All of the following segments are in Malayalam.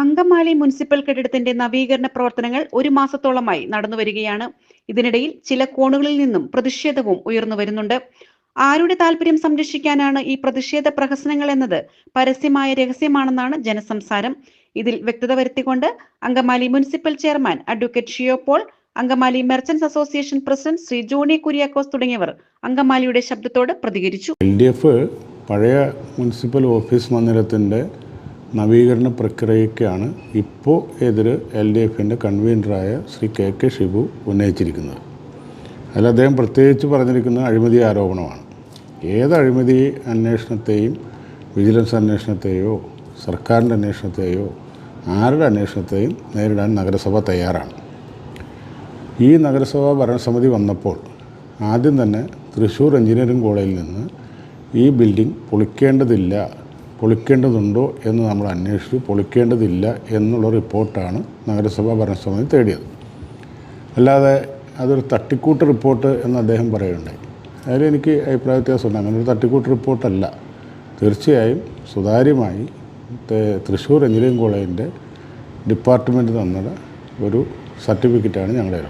അങ്കമാലി മുനിസിപ്പൽ കെട്ടിടത്തിന്റെ നവീകരണ പ്രവർത്തനങ്ങൾ ഒരു മാസത്തോളമായി നടന്നുവരികയാണ്. ഇതിനിടയിൽ ചില കോണുകളിൽ നിന്നും പ്രതിഷേധവും ഉയർന്നു വരുന്നുണ്ട്. ആരുടെ താല്പര്യം സംരക്ഷിക്കാനാണ് ഈ പ്രതിഷേധ പ്രഹസനങ്ങൾ എന്നത്? പരസ്യമായ രഹസ്യമാണെന്നാണ് ജനസംസാരം. ഇതിൽ വ്യക്തത വരുത്തിക്കൊണ്ട് Angamaly municipal chairman advocate Shiyo Paul Angamaly merchants association president Shri Johny Kuriakose തുടങ്ങിയവർ അങ്കമാലിയുടെ ശബ്ദത്തോട് പ്രതികരിച്ചു. എൽ ഡി എഫ് പഴയ മുനിസിപ്പൽ ഓഫീസ് മന്ദിരത്തിന്റെ നവീകരണ പ്രക്രിയയ്ക്കാണ് ഇപ്പോൾ എതിര് എൽ ഡി എഫിന്റെ കൺവീനറായ ശ്രീ കെ കെ ഷിബു ഉന്നയിച്ചിരിക്കുന്നത്. അതിൽ അദ്ദേഹം പ്രത്യേകിച്ച് പറഞ്ഞിരിക്കുന്നത് അഴിമതി ആരോപണമാണ്. ഏത് അഴിമതി അന്വേഷണത്തെയും വിജിലൻസ് അന്വേഷണത്തെയോ സർക്കാരിന്റെ അന്വേഷണത്തെയോ ആരുടെ അന്വേഷണത്തെയും നേരിടാൻ നഗരസഭ തയ്യാറാണ്. ഈ നഗരസഭാ ഭരണസമിതി വന്നപ്പോൾ ആദ്യം തന്നെ തൃശ്ശൂർ എഞ്ചിനീയറിംഗ് കോളേജിൽ നിന്ന് ഈ ബിൽഡിംഗ് പൊളിക്കേണ്ടതില്ല പൊളിക്കേണ്ടതുണ്ടോ എന്ന് നമ്മൾ അന്വേഷിച്ചു. പൊളിക്കേണ്ടതില്ല എന്നുള്ള റിപ്പോർട്ടാണ് നഗരസഭാ ഭരണസമിതി തേടിയത്. അല്ലാതെ അതൊരു തട്ടിക്കൂട്ട് റിപ്പോർട്ട് എന്ന് അദ്ദേഹം പറയുകയുണ്ടായി. അതിൽ എനിക്ക് അഭിപ്രായ വ്യത്യാസമുണ്ട്. അങ്ങനെ ഒരു തട്ടിക്കൂട്ട് റിപ്പോർട്ടല്ല. തീർച്ചയായും സുതാര്യമായി തൃശ്ശൂർ എഞ്ചിനീയറിംഗ് കോളേജിന്റെ ഡിപ്പാർട്ട്മെന്റ് തന്ന ഒരു സർട്ടിഫിക്കറ്റാണ് ഞങ്ങളുടെ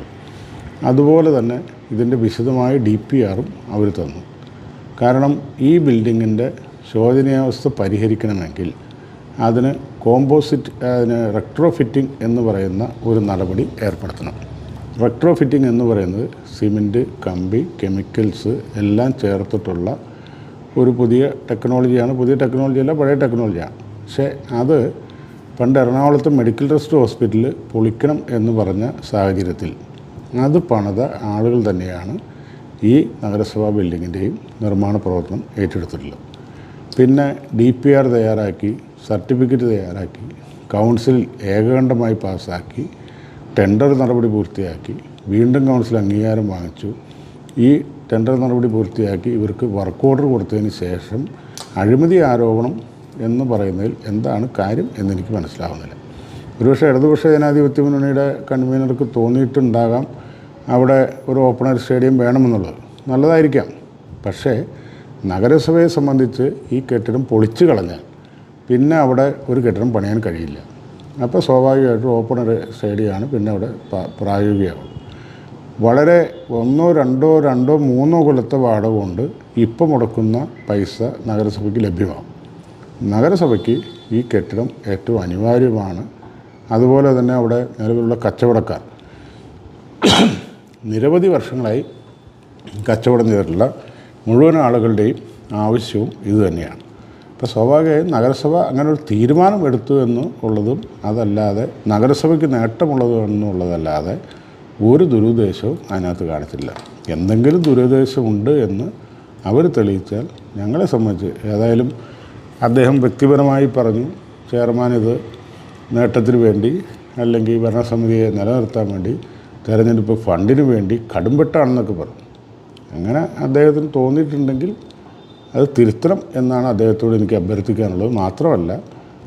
അതുപോലെ തന്നെ ഇതിന്റെ വിശദമായ ഡി പി ആറും അവർ തന്നു. കാരണം ഈ ബിൽഡിങ്ങിന്റെ ശോചനീയാവസ്ഥ പരിഹരിക്കണമെങ്കിൽ അതിന് കോമ്പോസിറ്റ് അതിന് റെക്ട്രോ ഫിറ്റിംഗ് എന്ന് പറയുന്ന ഒരു നടപടി ഏർപ്പെടുത്തണം. റെക്ട്രോ ഫിറ്റിംഗ് എന്ന് പറയുന്നത് സിമെന്റ് കമ്പി കെമിക്കൽസ് എല്ലാം ചേർത്തിട്ടുള്ള ഒരു പുതിയ ടെക്നോളജിയാണ് പുതിയ ടെക്നോളജി അല്ല പഴയ ടെക്നോളജിയാണ് പക്ഷേ അത് പണ്ട് എറണാകുളത്ത് മെഡിക്കൽ ട്രസ്റ്റ് ഹോസ്പിറ്റൽ പൊളിക്കണം എന്ന് പറഞ്ഞ സാഹചര്യത്തിൽ അത് പണിത ആളുകൾ തന്നെയാണ് ഈ നഗരസഭാ ബിൽഡിങ്ങിന്റെയും നിർമ്മാണ പ്രവർത്തനം ഏറ്റെടുത്തിട്ടുള്ളത്. പിന്നെ ഡി പി ആർ തയ്യാറാക്കി സർട്ടിഫിക്കറ്റ് തയ്യാറാക്കി കൗൺസിൽ ഏകകണ്ഠമായി പാസ്സാക്കി ടെൻഡർ നടപടി പൂർത്തിയാക്കി വീണ്ടും കൗൺസിൽ അംഗീകാരം വാങ്ങിച്ചു. ഈ ടെൻഡർ നടപടി പൂർത്തിയാക്കി ഇവർക്ക് വർക്ക് ഓർഡർ കൊടുത്തതിന് ശേഷം അഴിമതി ആരോപണം എന്ന് പറയുന്നതിൽ എന്താണ് കാര്യം എന്നെനിക്ക് മനസ്സിലാവുന്നില്ല. ഒരുപക്ഷെ ഇടതുപക്ഷ ജനാധിപത്യ മുന്നണിയുടെ കൺവീനർക്ക് തോന്നിയിട്ടുണ്ടാകാം അവിടെ ഒരു ഓപ്പണർ സ്റ്റേഡിയം വേണമെന്നുള്ളത്. നല്ലതായിരിക്കാം. പക്ഷേ നഗരസഭയെ സംബന്ധിച്ച് ഈ കെട്ടിടം പൊളിച്ചു കളഞ്ഞാൽ പിന്നെ അവിടെ ഒരു കെട്ടിടം പണിയാൻ കഴിയില്ല. അപ്പോൾ സ്വാഭാവികമായിട്ടും ഓപ്പൺ സ്റ്റേഡിയമാണ് പിന്നെ അവിടെ പ്രായോഗികമാവും. വളരെ ഒന്നോ രണ്ടോ രണ്ടോ മൂന്നോ കൊല്ലത്തെ വാടക കൊണ്ട് ഇപ്പം മുടക്കുന്ന പൈസ നഗരസഭയ്ക്ക് ലഭ്യമാകും നഗരസഭയ്ക്ക് ഈ കെട്ടിടം ഏറ്റവും അനിവാര്യമാണ്. അതുപോലെ തന്നെ അവിടെ നിലവിലുള്ള കച്ചവടക്കാർ. നിരവധി വർഷങ്ങളായി കച്ചവടം ചെയ്തിട്ടുള്ള മുഴുവൻ ആളുകളുടെയും ആവശ്യവും ഇതുതന്നെയാണ് ഇപ്പോൾ സ്വാഭാവികമായും നഗരസഭ അങ്ങനെ ഒരു തീരുമാനം എടുത്തു എന്ന് ഉള്ളതും അതല്ലാതെ നഗരസഭയ്ക്ക് നേട്ടമുള്ളത് എന്നുള്ളതല്ലാതെ ഒരു ദുരുദ്ദേശവും അതിനകത്ത് കാണിച്ചില്ല. എന്തെങ്കിലും ദുരുദ്ദേശമുണ്ട് എന്ന് അവർ തെളിയിച്ചാൽ ഞങ്ങളെ സംബന്ധിച്ച് ഏതായാലും അദ്ദേഹം വ്യക്തിപരമായി പറഞ്ഞു ചെയർമാൻ ഇത് നേട്ടത്തിന് വേണ്ടി അല്ലെങ്കിൽ ഭരണസമിതിയെ നിലനിർത്താൻ വേണ്ടി തെരഞ്ഞെടുപ്പ് ഫണ്ടിന് വേണ്ടി കടുംപെട്ടാണെന്നൊക്കെ പറഞ്ഞു. അങ്ങനെ അദ്ദേഹത്തിന് തോന്നിയിട്ടുണ്ടെങ്കിൽ അത് തിരുത്തണം എന്നാണ് അദ്ദേഹത്തോട് എനിക്ക് അഭ്യർത്ഥിക്കാനുള്ളത്. മാത്രമല്ല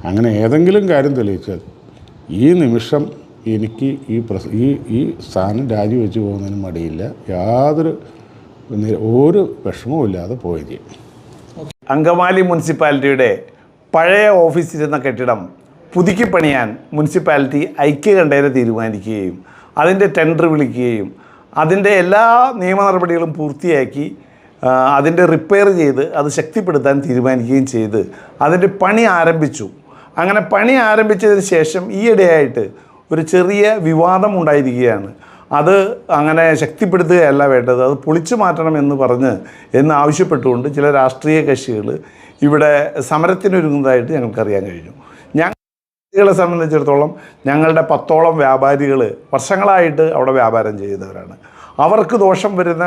അങ്ങനെ ഏതെങ്കിലും കാര്യം തെളിയിച്ചാൽ ഈ നിമിഷം എനിക്ക് ഈ പ്രസ ഈ ഈ സ്ഥാനം രാജിവെച്ച് പോകുന്നതിന് മടിയില്ല. യാതൊരു ഒരു വിഷമവും ഇല്ലാതെ ചെയ്യും അങ്കമാലി മുനിസിപ്പാലിറ്റിയുടെ പഴയ ഓഫീസിരുന്ന കെട്ടിടം പുതുക്കി പണിയാൻ മുനിസിപ്പാലിറ്റി ഐക്യകണ്ഠേന തീരുമാനിക്കുകയും അതിന്റെ ടെൻഡർ വിളിക്കുകയും അതിന്റെ എല്ലാ നിയമ നടപടികളും പൂർത്തിയാക്കി അതിന്റെ റിപ്പയർ ചെയ്ത് അത് ശക്തിപ്പെടുത്താൻ തീരുമാനിക്കുകയും ചെയ്ത് അതിന്റെ പണി ആരംഭിച്ചു. അങ്ങനെ പണി ആരംഭിച്ചതിന് ശേഷം ഈയിടെയായിട്ട് ഒരു ചെറിയ വിവാദം ഉണ്ടായിരിക്കുകയാണ്. അത് അങ്ങനെ ശക്തിപ്പെടുത്തുകയല്ല വേണ്ടത്. അത് പൊളിച്ചു മാറ്റണം എന്ന് പറഞ്ഞ് എന്ന് ആവശ്യപ്പെട്ടുകൊണ്ട് ചില രാഷ്ട്രീയ കക്ഷികൾ ഇവിടെ സമരത്തിനൊരുങ്ങുന്നതായിട്ട് ഞങ്ങൾക്കറിയാൻ കഴിഞ്ഞു. വ്യാപാരികളെ സംബന്ധിച്ചിടത്തോളം ഞങ്ങളുടെ പത്തോളം വ്യാപാരികൾ വർഷങ്ങളായിട്ട് അവിടെ വ്യാപാരം ചെയ്യുന്നവരാണ് അവർക്ക് ദോഷം വരുന്ന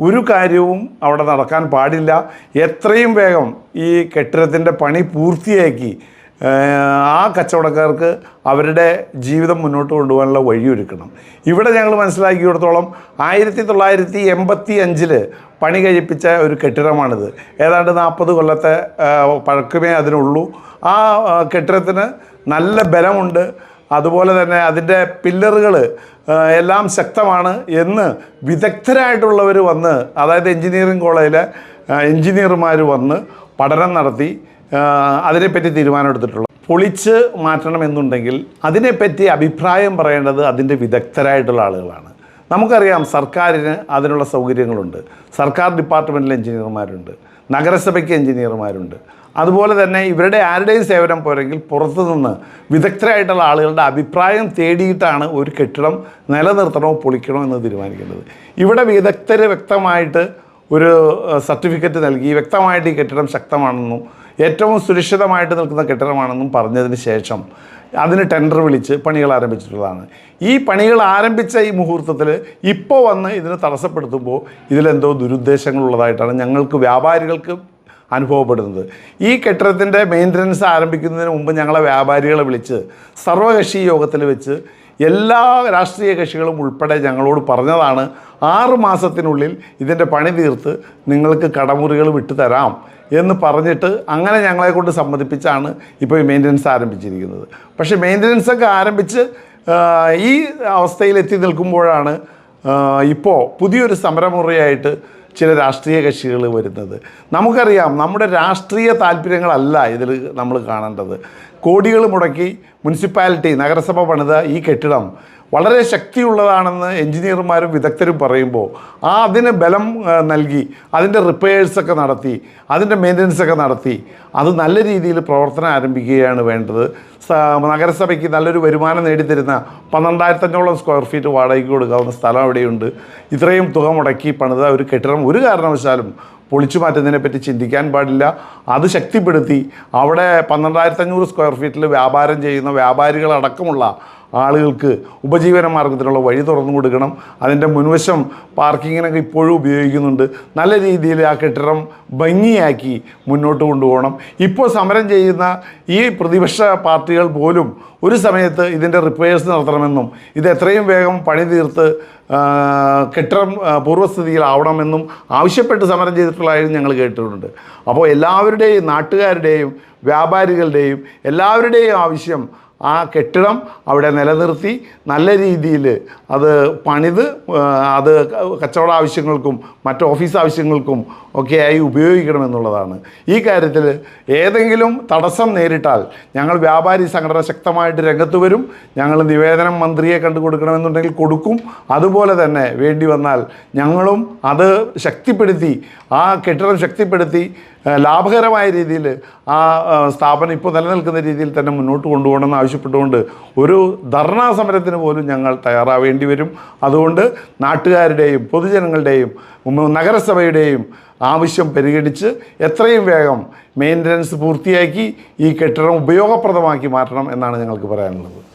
ഒരു കാര്യവും അവിടെ നടക്കാൻ പാടില്ല. എത്രയും വേഗം ഈ കെട്ടിടത്തിന്റെ പണി പൂർത്തിയാക്കി ആ കച്ചവടക്കാർക്ക് അവരുടെ ജീവിതം മുന്നോട്ട് കൊണ്ടുപോകാനുള്ള വഴിയൊരുക്കണം. ഇവിടെ ഞങ്ങൾ മനസ്സിലാക്കിയിടത്തോളം ആയിരത്തി തൊള്ളായിരത്തി എൺപത്തി അഞ്ചിൽ പണി കഴിപ്പിച്ച ഒരു കെട്ടിടമാണിത്. ഏതാണ്ട് നാൽപ്പത് കൊല്ലത്തെ പഴക്കമേ അതിനുള്ളൂ. ആ, കെട്ടിടത്തിന് നല്ല ബലമുണ്ട്. അതുപോലെ തന്നെ അതിന്റെ പില്ലറുകൾ എല്ലാം ശക്തമാണ് എന്ന് വിദഗ്ധരായിട്ടുള്ളവർ വന്ന് അതായത് എഞ്ചിനീയറിംഗ് കോളേജിലെ എഞ്ചിനീയർമാർ വന്ന് പഠനം നടത്തി അതിനെപ്പറ്റി തീരുമാനമെടുത്തിട്ടുള്ളത് പൊളിച്ച് മാറ്റണമെന്നുണ്ടെങ്കിൽ അതിനെപ്പറ്റി അഭിപ്രായം പറയേണ്ടത് അതിന്റെ വിദഗ്ധരായിട്ടുള്ള ആളുകളാണ്. നമുക്കറിയാം സർക്കാരിന് അതിനുള്ള സൗകര്യങ്ങളുണ്ട്. സർക്കാർ ഡിപ്പാർട്ട്മെന്റിൽ എഞ്ചിനീയർമാരുണ്ട്. നഗരസഭയ്ക്ക് എഞ്ചിനീയർമാരുണ്ട്. അതുപോലെ തന്നെ ഇവരുടെ ആരുടെയും സേവനം പോരെങ്കിൽ പുറത്തു നിന്ന് വിദഗ്ധരായിട്ടുള്ള ആളുകളുടെ അഭിപ്രായം തേടിയിട്ടാണ് ഒരു കെട്ടിടം നിലനിർത്തണോ പൊളിക്കണോ എന്ന് തീരുമാനിക്കേണ്ടത് ഇവിടെ വിദഗ്ധർ വ്യക്തമായിട്ട് ഒരു സർട്ടിഫിക്കറ്റ് നൽകി. വ്യക്തമായിട്ട് ഈ കെട്ടിടം ശക്തമാണെന്നും ഏറ്റവും സുരക്ഷിതമായിട്ട് നിൽക്കുന്ന കെട്ടിടമാണെന്നും പറഞ്ഞതിന് ശേഷം അതിന് ടെൻഡർ വിളിച്ച് പണികൾ ആരംഭിച്ചിട്ടുള്ളതാണ്. ഈ പണികൾ ആരംഭിച്ച ഈ മുഹൂർത്തത്തിൽ ഇപ്പോൾ വന്ന് ഇതിനെ തടസ്സപ്പെടുത്തുമ്പോൾ ഇതിലെന്തോ ദുരുദ്ദേശങ്ങളുള്ളതായിട്ടാണ് ഞങ്ങൾക്ക് വ്യാപാരികൾക്ക് അനുഭവപ്പെടുന്നത്. ഈ കെട്ടിടത്തിന്റെ മെയിന്റനൻസ് ആരംഭിക്കുന്നതിന് മുമ്പ് ഞങ്ങളെ വ്യാപാരികളെ വിളിച്ച് സർവകക്ഷി യോഗത്തിൽ വെച്ച് എല്ലാ രാഷ്ട്രീയ കക്ഷികളും ഉൾപ്പെടെ ഞങ്ങളോട് പറഞ്ഞതാണ് ആറ് മാസത്തിനുള്ളിൽ ഇതിന്റെ പണി തീർത്ത് നിങ്ങൾക്ക് കടമുറികൾ വിട്ടുതരാം എന്ന് പറഞ്ഞിട്ട് അങ്ങനെ ഞങ്ങളെ കൊണ്ട് സമ്മതിപ്പിച്ചാണ് ഇപ്പോൾ ഈ മെയിന്റനൻസ് ആരംഭിച്ചിരിക്കുന്നത്. പക്ഷേ മെയിന്റനൻസൊക്കെ ആരംഭിച്ച് ഈ അവസ്ഥയിൽ എത്തി നിൽക്കുമ്പോഴാണ് ഇപ്പോൾ പുതിയൊരു സമരമുറയായിട്ട് ചില രാഷ്ട്രീയ കക്ഷികൾ വരുന്നത്. നമുക്കറിയാം നമ്മുടെ രാഷ്ട്രീയ താല്പര്യങ്ങളല്ല ഇതിൽ നമ്മൾ കാണേണ്ടത്. കോടികൾ മുടക്കി മുനിസിപ്പാലിറ്റി നഗരസഭ പണിത ഈ കെട്ടിടം വളരെ ശക്തിയുള്ളതാണെന്ന് എഞ്ചിനീയർമാരും വിദഗ്ധരും പറയുമ്പോൾ ആ അതിന് ബലം നൽകി അതിന്റെ റിപ്പയേഴ്സൊക്കെ നടത്തി അതിന്റെ മെയിന്റനൻസ് ഒക്കെ നടത്തി അത് നല്ല രീതിയിൽ പ്രവർത്തനം ആരംഭിക്കുകയാണ് വേണ്ടത്. നഗരസഭയ്ക്ക് നല്ലൊരു വരുമാനം നേടിത്തരുന്ന പന്ത്രണ്ടായിരത്തഞ്ഞോളം സ്ക്വയർ ഫീറ്റ് വാടകയ്ക്ക് കൊടുക്കാവുന്ന സ്ഥലം അവിടെയുണ്ട്. ഇത്രയും തുക മുടക്കി പണിത ഒരു കെട്ടിടം ഒരു കാരണവശാലും പൊളിച്ചു മാറ്റുന്നതിനെ പറ്റി ചിന്തിക്കാൻ പാടില്ല. അത് ശക്തിപ്പെടുത്തി അവിടെ പന്ത്രണ്ടായിരത്തഞ്ഞൂറ് സ്ക്വയർ ഫീറ്റിൽ വ്യാപാരം ചെയ്യുന്ന വ്യാപാരികളടക്കമുള്ള ആളുകൾക്ക് ഉപജീവന മാർഗത്തിനുള്ള വഴി തുറന്നു കൊടുക്കണം. അതിന്റെ മുൻവശം പാർക്കിങ്ങിനൊക്കെ ഇപ്പോഴും ഉപയോഗിക്കുന്നുണ്ട്. നല്ല രീതിയിൽ ആ കെട്ടിടം ഭംഗിയാക്കി മുന്നോട്ട് കൊണ്ടുപോകണം. ഇപ്പോൾ സമരം ചെയ്യുന്ന ഈ പ്രതിപക്ഷ പാർട്ടികൾ പോലും ഒരു സമയത്ത് ഇതിന്റെ റിപ്പയേഴ്സ് നടത്തണമെന്നും ഇത് എത്രയും വേഗം പണി തീർത്ത് കെട്ടിടം പൂർവസ്ഥിതിയിലാവണമെന്നും ആവശ്യപ്പെട്ട് സമരം ചെയ്തിട്ടുള്ളതായും ഞങ്ങൾ കേട്ടിട്ടുണ്ട്. അപ്പോൾ എല്ലാവരുടെയും നാട്ടുകാരുടെയും വ്യാപാരികളുടെയും എല്ലാവരുടെയും ആവശ്യം ആ കെട്ടിടം അവിടെ നിലനിർത്തി നല്ല രീതിയിൽ അത് പണിത് അത് കച്ചവട ആവശ്യങ്ങൾക്കും മറ്റ് ഓഫീസ് ആവശ്യങ്ങൾക്കും ഒക്കെയായി ഉപയോഗിക്കണമെന്നുള്ളതാണ് ഈ കാര്യത്തിൽ ഏതെങ്കിലും തടസ്സം നേരിട്ടാൽ ഞങ്ങൾ വ്യാപാരി സംഘടന ശക്തമായിട്ട് രംഗത്ത് വരും. ഞങ്ങൾ നിവേദനം മന്ത്രിയെ കണ്ടു കൊടുക്കണമെന്നുണ്ടെങ്കിൽ കൊടുക്കും. അതുപോലെ തന്നെ വേണ്ടി വന്നാൽ ഞങ്ങളും അത് ശക്തിപ്പെടുത്തി ആ കെട്ടിടം ശക്തിപ്പെടുത്തി ലാഭകരമായ രീതിയിൽ ആ സ്ഥാപനം ഇപ്പോൾ നിലനിൽക്കുന്ന രീതിയിൽ തന്നെ മുന്നോട്ട് കൊണ്ടുപോകണമെന്ന് ആവശ്യപ്പെട്ടുകൊണ്ട് ഒരു ധർണാ സമരത്തിന് പോലും ഞങ്ങൾ തയ്യാറാവേണ്ടി വരും. അതുകൊണ്ട് നാട്ടുകാരുടെയും പൊതുജനങ്ങളുടെയും നഗരസഭയുടെയും ആവശ്യം പരിഗണിച്ച് എത്രയും വേഗം മെയിന്റനൻസ് പൂർത്തിയാക്കി ഈ കെട്ടിടം ഉപയോഗപ്രദമാക്കി മാറ്റണം എന്നാണ് ഞങ്ങൾക്ക് പറയാനുള്ളത്.